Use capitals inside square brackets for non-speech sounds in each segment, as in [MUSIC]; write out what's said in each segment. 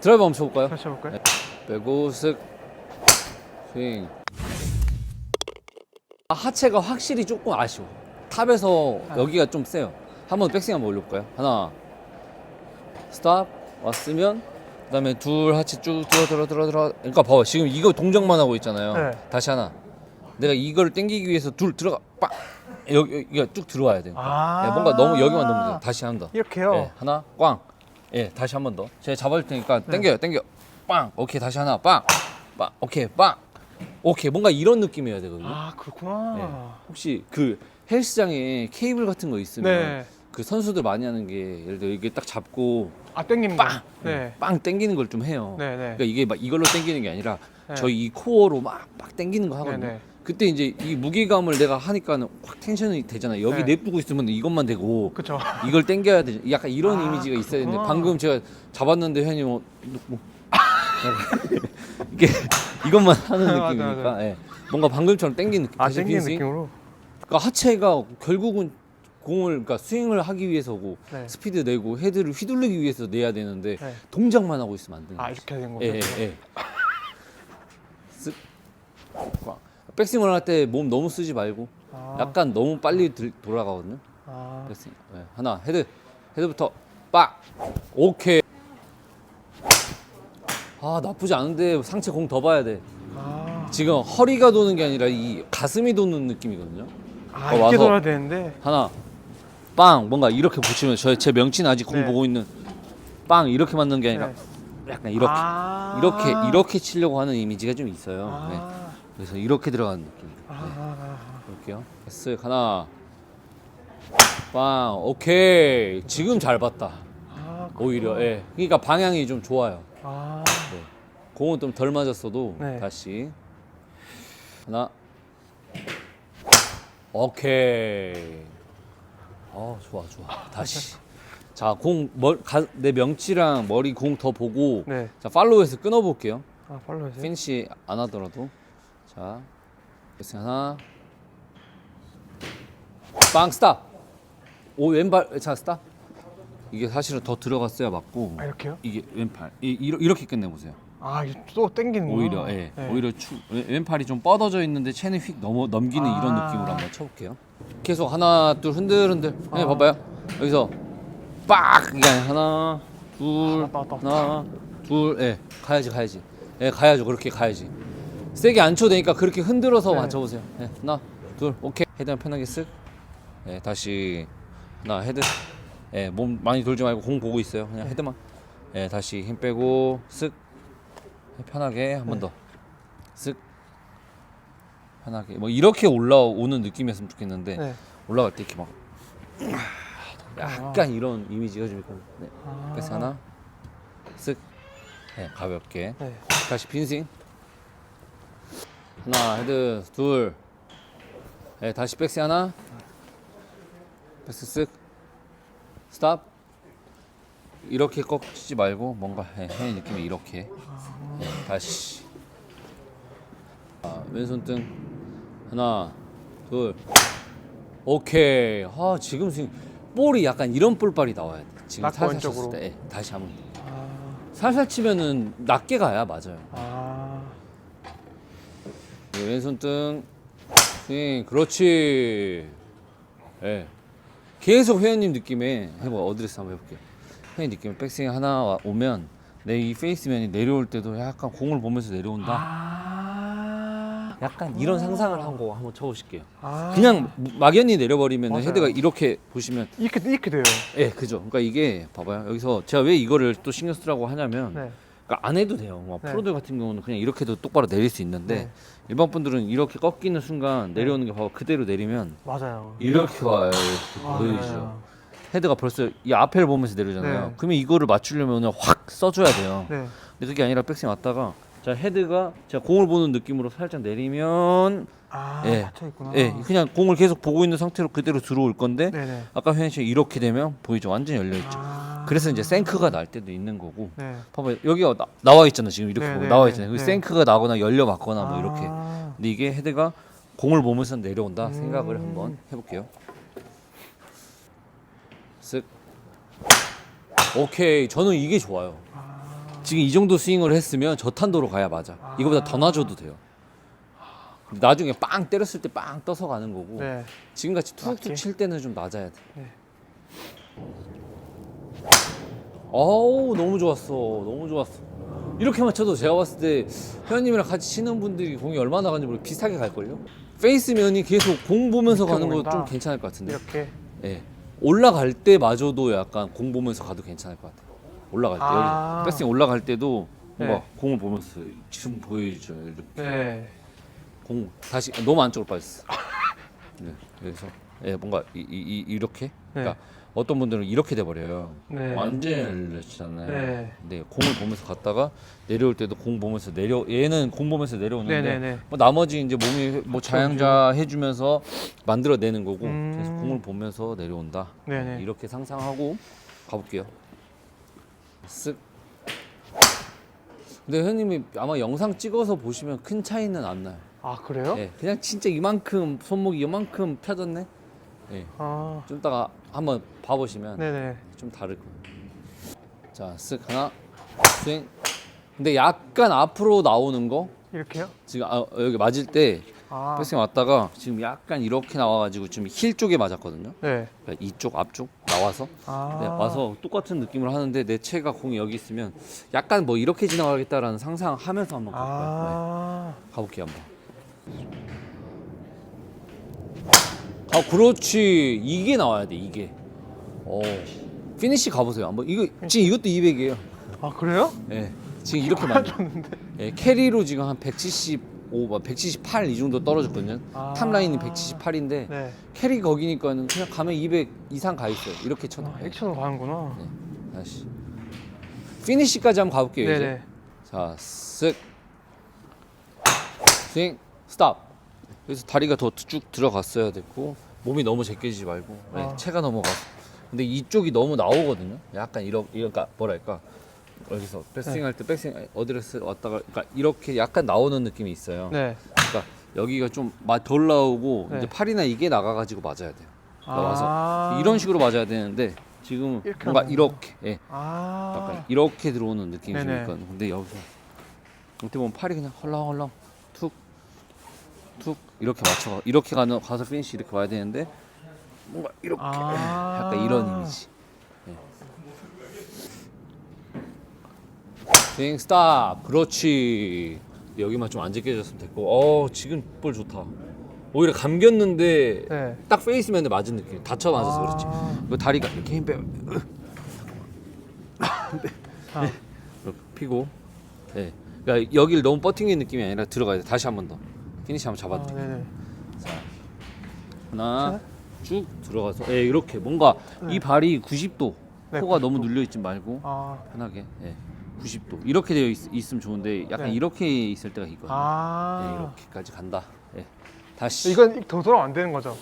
드라이브 한번 쳐볼까요? 다시 해볼까요? 네. 빼고 쓱 스윙. 아, 하체가 확실히 조금 아쉬워. 탑에서 여기가 좀 세요. 한번 백스윙 한번 올려볼까요? 하나. 스탑. 왔으면 그 다음에 둘 하체 쭉 들어 들어 들어 들어. 그러니까 봐봐. 지금 이거 동작만 하고 있잖아요. 네. 다시 하나. 내가 이걸 당기기 위해서 둘 들어가. 빡! 여기 여기가 쭉 들어와야 돼 아. 네, 뭔가 너무 여기만 넣으면 돼 다시 한다. 이렇게요. 예, 하나. 꽝. 예, 다시 한 번 더. 제가 잡아줄 테니까 당겨요, 당겨. 빵. 오케이, 다시 하나. 빵. 빵. 오케이, 빵. 오케이, 뭔가 이런 느낌이어야 되거든요. 아 그렇구나. 예. 혹시 그 헬스장에 케이블 같은 거 있으면 네. 그 선수들 많이 하는 게 예를 들어 이게 딱 잡고 아 땡기는 빵. 거. 네. 빵 당기는 걸 좀 해요. 네, 네. 그러니까 이게 막 이걸로 당기는 게 아니라 네. 저희 이 코어로 막막 당기는 거 하거든요. 네, 네. 그때 이제 이 무게감을 내가 하니까는 확 텐션이 되잖아요. 여기 네. 냅두고 있으면 이것만 되고 그쵸. 이걸 당겨야 돼. 약간 이런 아, 이미지가 있어야 되는데 그렇구나. 방금 제가 잡았는데 회원님 뭐, 뭐 [LAUGHS] 이게 이것만 하는 맞아, 느낌이니까 맞아. 예. 뭔가 방금처럼 당긴 느낌. 아 다시 땡기는 빈스윙. 느낌으로. 그러니까 하체가 결국은 공을 그러니까 스윙을 하기 위해서고 네. 스피드 내고 헤드를 휘둘르기 위해서 내야 되는데 네. 동작만 하고 있으면 안 되는 아 거죠. 이렇게 된 예, 거죠. 예, 예. 쓱. 백스윙을 할 때 몸 너무 쓰지 말고 아. 약간 너무 빨리 들, 돌아가거든요. 아. 백스윙. 네, 하나 헤드 헤드부터 빡 오케이 아 나쁘지 않은데 상체 공 더 봐야 돼 아. 지금 허리가 도는 게 아니라 이 가슴이 도는 느낌이거든요 아 어, 이렇게 와서- 돌아야 되는데. 하나 빵 뭔가 이렇게 붙이면 저제 명치는 아직 공 네. 보고 있는 빵 이렇게 맞는 게 아니라 네. 약간 이렇게 아. 이렇게 이렇게 치려고 하는 이미지가 좀 있어요 아. 네. 그래서 이렇게 들어가는 느낌 아. 볼게요. S 하나, 빵, 오케이. 지금 잘 봤다. 아. 오히려, 예. 그러니까 방향이 좀 좋아요. 아. 네. 공은 좀 덜 맞았어도 네. 다시 하나, 오케이. 어, 좋아, 좋아. 다시. 자, 공, 멀, 가, 내 명치랑 머리 공 더 보고 네. 자, 팔로우에서 끊어볼게요. 아 팔로 해서. 피니시 안 하더라도 자 하나. 빵 스탑. 오 왼발 자 스탑. 이게 사실은 더 들어갔어야 맞고 아 이렇게요? 이게 왼팔. 이, 이러- 이렇게 끝내보세요. 아 이게 또 땡기는 거. 오히려 예. 네. 오히려 추, 왼- 왼팔이 좀 뻗어져 있는데 체는 휙 넘어 넘기는 이런 아. 느낌으로 한번 쳐볼게요. 계속 하나 둘 흔들 흔들. 네 아. 봐봐요. 여기서 빡! 이게 아니라 하나 둘 왔다, 왔다, 왔다. 하나 둘 예 가야지 가야지. 예 가야죠. 그렇게 가야지 세게 안 쳐도 되니까 그렇게 흔들어서 네. 맞춰보세요. 예 하나 둘 오케이. 헤드만 편하게 쓱. 예, 다시 하나 헤드. 예, 몸 많이 돌지 말고 공 보고 있어요. 그냥 네. 헤드만. 예, 다시 힘 빼고 쓱. 편하게 한번 네. 더. 쓱. 편하게. 뭐 이렇게 올라오는 느낌이었으면 좋겠는데 네. 올라갈 때 이렇게 막 약간 이런 이미지가 좀 있거든요. 네. 아. 그래서 하나. 쓱. 네, 가볍게. 네. 다시 빈스윙 하나 헤드 둘. 네, 다시 백스 하나. 백스 쓱. 스탑. 이렇게 꺾지 말고 뭔가 해, 해 느낌이 이렇게. 네, 다시. 아, 왼손 등. 하나 둘. 오케이. 아 지금 지금 볼이 약간 이런 볼발이 나와야 돼. 지금 살살. 쳤을 때. 예, 다시 한번. 아. 살살 치면은 낮게 가야 맞아요. 아. 네, 왼손 등 스윙 그렇지 예 계속 회원님 느낌에 해봐 어드레스 한번 해볼게요 회원님 느낌에 백스윙 하나 와- 오면 내 이 페이스면이 내려올 때도 약간 공을 보면서 내려온다 아. 약간 이런 상상을 하고 한번 쳐보실게요 아. 그냥 막연히 내려버리면 맞아요. 헤드가 이렇게 보시면 이렇게 이렇게 돼요. 예 그죠 그러니까 이게 봐봐요 여기서 제가 왜 이거를 또 신경 쓰라고 하냐면 네. 그러니까 안 해도 돼요. 뭐 네. 프로들 같은 경우는 그냥 이렇게도 똑바로 내릴 수 있는데 네. 일반 분들은 이렇게 꺾이는 순간 내려오는 게 봐봐 그대로 내리면 맞아요. 이렇게 와요. 이렇게 보이죠. 맞아요. 헤드가 벌써 이 앞을 보면서 내려오잖아요. 네. 그러면 이거를 맞추려면 확 써줘야 돼요. 네. 근데 그게 아니라 백스윙 왔다가 자 헤드가 제가 공을 보는 느낌으로 살짝 내리면 아. 예. 있구나. 예 그냥 공을 계속 보고 있는 상태로 그대로 들어올 건데 네네. 아까 회원 씨 이렇게 되면 보이죠 완전 히 열려 있죠. 아. 그래서 이제 생크가 날 때도 있는 거고 네. 봐봐 여기 가 나, 나와 있잖아 지금 이렇게 네, 보고 네, 나와 네, 있잖아요. 네. 그 생크가 나거나 열려 맞거나 뭐 이렇게. 아. 근데 이게 헤드가 공을 보면서 내려온다 음. 생각을 한번 해볼게요. 쓱. 오케이 저는 이게 좋아요. 지금 이 정도 스윙을 했으면 저탄도로 가야 맞아. 이거보다 더 놔줘도 돼요. 나중에 빵 때렸을 때 빵 떠서 가는 거고 네. 지금같이 툭툭. 칠 때는 좀 낮아야 돼. 네. 어우 너무 좋았어, 너무 좋았어. 이렇게 맞춰도 제가 봤을 때 회원님이랑 같이 치는 분들이 공이 얼마 나 가는지 모르고 비슷하게 갈 걸요. 페이스면이 계속 공 보면서 가는 거. 좀 괜찮을 것 같은데. 이렇게. 예. 올라갈 때마저도 약간 공 보면서 가도 괜찮을 것 같아요. 올라갈 때 아. 여기 백스윙 올라갈 때도 뭔가 네. 공을 보면서 지금 보여주죠. 이렇게 네. 공 다시 너무 안쪽으로 빠졌어. [LAUGHS] 네. 그래서 예, 뭔가 이, 이, 이, 렇게 그러니까 어떤 분들은 이렇게 돼 버려요. 네. 완전 열렸잖아요. 네. 근데 공을 보면서 갔다가 내려올 때도 공 보면서 내려 얘는 공 보면서 내려오는데 네네네. 뭐 나머지 이제 몸이 뭐 자양자 해주면서 만들어내는 거고 음. 그래서 공을 보면서 내려온다. 네네. 이렇게 상상하고 가볼게요. 쓱. 근데 형님이 아마 영상 찍어서 보시면 큰 차이는 안 나요. 아 그래요? 예, 그냥 진짜 이만큼 손목이 이만큼 펴졌네. 예, 아. 좀 이따가 한번 봐보시면 네네. 좀 다를 거예요. 자, 쓱 하나, 스윙. 근데 약간 앞으로 나오는 거 이렇게요? 지금 아, 여기 맞을 때 아. 백스윙 왔다가 지금 약간 이렇게 나와가지고 지금 힐 쪽에 맞았거든요. 네. 그러니까 이쪽 앞쪽 나와서 아. 네, 와서 똑같은 느낌을 하는데 내 체가 공이 여기 있으면 약간 뭐 이렇게 지나가겠다라는 상상하면서 한번 가볼까요? 아. 네, 가볼게요 한번. 아 그렇지 이게 나와야 돼 이게. 어 피니시 가보세요 한번 이거 지금 이것도 200이에요. 아 그래요? 예 지금 이렇게 많이. 예, 캐리로 지금 한 175, 178 이 정도 떨어졌거든요. 아. 탑 라인이 178인데 네. 캐리 거기니까는 그냥 가면 200 이상 가 있어요. 이렇게 쳐도. 아, 액션으로 가는구나. 네. 다시 피니시까지 한번 가볼게요 네네. 이제 자쓱 스윙 스탑 그래서 다리가 더 쭉 들어갔어야 됐고 몸이 너무 제껴지지 말고 네, 아. 체가 넘어가서 근데 이쪽이 너무 나오거든요 약간 이러 그러니까 뭐랄까 여기서 백스윙 할 때 백스윙 어드레스 왔다가 그러니까 이렇게 약간 나오는 느낌이 있어요 네. 그러니까 여기가 좀 덜 나오고 네. 이제 팔이나 이게 나가가지고 맞아야 돼요 아. 나와서 이런 식으로 맞아야 되는데 지금 이렇게 뭔가. 이렇게 예, 아. 약간 이렇게 들어오는 느낌이 좀 네네. 있거든요. 근데 여기서 어떻게 보면 팔이 그냥 헐렁헐렁 툭툭 이렇게 맞춰 이렇게 가는 가서 피니시 이렇게 와야 되는데 뭔가 이렇게 아. 약간 이런 이미지. 예. 스윙 스탑 그렇지 여기만 좀 안 제껴졌으면 됐고 어 지금 볼 좋다 오히려 감겼는데 네. 딱 페이스면에 맞은 느낌 다쳐 맞아서 그렇지 아. 그 다리가 이렇게 힘 빼요 아. [LAUGHS] 이렇게 피고 네. 그러니까 여기를 너무 버팅긴 느낌이 아니라 들어가야 돼 다시 한 번 더 피니시 한번 아, 잡아도 네네. 하나 쭉 들어가서 예 이렇게 뭔가 이 발이 90도 네, 코가 90도. 너무 눌려 있지 말고 아. 편하게 예 90도 이렇게 되어 있, 으면 좋은데 약간 네. 이렇게 있을 때가 있거든요 아. 예, 이렇게까지 간다 예 다시 이건 더 돌아가면 안 되는 거죠?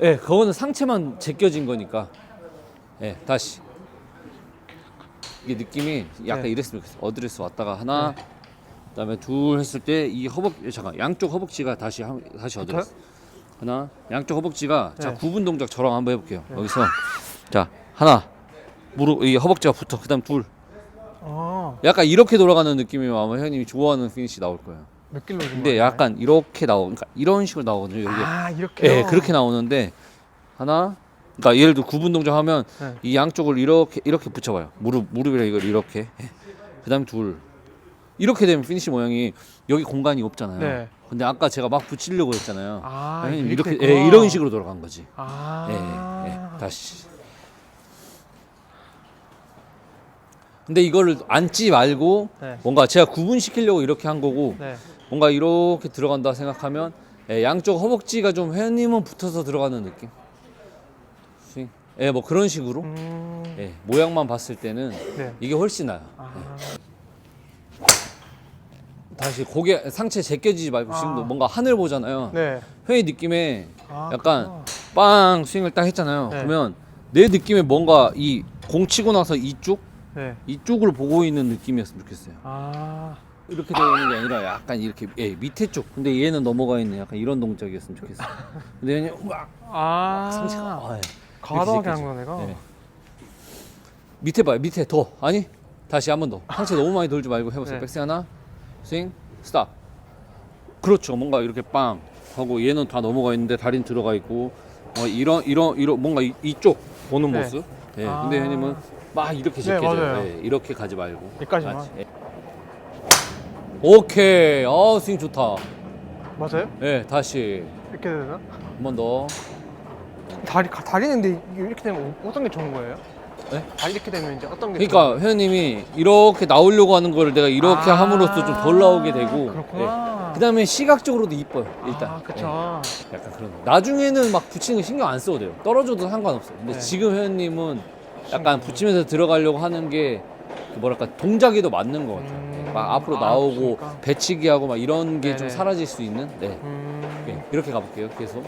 예, 그거는 상체만 제껴진 거니까. 예, 다시. 이게 느낌이 약간 네. 이랬으면 좋겠어. 어드레스 왔다가 하나, 그다음에 둘 했을 때 이 허벅 예, 잠깐 양쪽 허벅지가 다시 한, 다시 어드레스. 하나, 양쪽 허벅지가 자 네. 구분 동작 저랑 한번 해볼게요. 여기서 자 하나, 무릎 이 허벅지가 붙어. 그다음 둘. 아. 약간 이렇게 돌아가는 느낌이면 아마 형님이 좋아하는 피니시 나올 거예요. 몇 킬로? 근데? 약간 이렇게 나오, 그러니까 이런 식으로 나오거든요. 여기 아, 이렇게. 예, 그렇게 나오는데 하나, 그러니까 예를 들어 구분 동작 하면 네. 이 양쪽을 이렇게 이렇게 붙여봐요. 무릎 무릎이랑 이걸 이렇게. 그다음 둘. 이렇게 되면 피니시 모양이 여기 공간이 없잖아요. 네. 근데 아까 제가 막 붙이려고 했잖아요. 아, 형님 이렇게 이렇게 있구나. 예, 이런 식으로 돌아간 거지. 아. 예, 예, 다시. 근데 이거를 앉지 말고 네. 뭔가 제가 구분시키려고 이렇게 한 거고 네. 뭔가 이렇게 들어간다 생각하면 예, 양쪽 허벅지가 좀 회원님은 붙어서 들어가는 느낌. 예, 뭐 그런 식으로. 음. 예, 모양만 봤을 때는 네. 이게 훨씬 나요. 아. 다시 고개 상체 제껴지지 말고 지금도 아. 뭔가 하늘 보잖아요. 네. 회의 느낌에 아, 약간 그렇구나. 빵 스윙을 딱 했잖아요. 네. 그러면 내 느낌에 뭔가 이 공 치고 나서 이쪽 네. 이쪽을 보고 있는 느낌이었으면 좋겠어요. 아. 이렇게 되어 있는 게 아니라 약간 이렇게 예, 밑에 쪽. 근데 얘는 넘어가 있는 약간 이런 동작이었으면 좋겠어요. 근데 그냥 우와 아. 상체가 아, 예. 과도하게 한 거야, 내가. 예. 밑에 봐요. 밑에 더 아니 다시 한 번 더. 상체 너무 많이 돌지 말고 해보세요. 네. 백스윙 하나, 스윙, 스탑. 그렇죠. 뭔가 이렇게 빵 하고 얘는 다 넘어가 있는데 다리는 들어가 있고 뭐 이런 이런 이런 뭔가 이, 이쪽 보는 네. 모습. 예. 아. 근데 형님은 막 이렇게 네, 제껴져요. 맞아요. 예, 이렇게 가지 말고. 여기까지만. 같이, 예. 오케이. 어 스윙 좋다. 맞아요? 예, 다시 이렇게 되나? 한 번 더. 다리 가- 다리는데 이게 이렇게 되면 어떤 게 좋은 거예요? 네? 다리 이렇게 되면 이제 어떤 게 그러니까 회원님이 이렇게 나오려고 하는 거를 내가 이렇게 아, 함으로써 좀 덜 나오게 되고 그렇구나. 그 다음에 시각적으로도 이뻐요 일단 아, 그쵸. 예, 약간 그런 거. 나중에는 막 붙이는 거 신경 안 써도 돼요 떨어져도 상관없어요 근데 네. 지금 회원님은 약간 붙이면서 들어가려고 하는 게그 뭐랄까 동작에도 맞는 것 같아요 음, 예, 막 앞으로 아, 나오고 그러니까. 배치기 하고 막 이런 게 좀 네네. 사라질 수 있는 네 음. 예, 이렇게 가볼게요 계속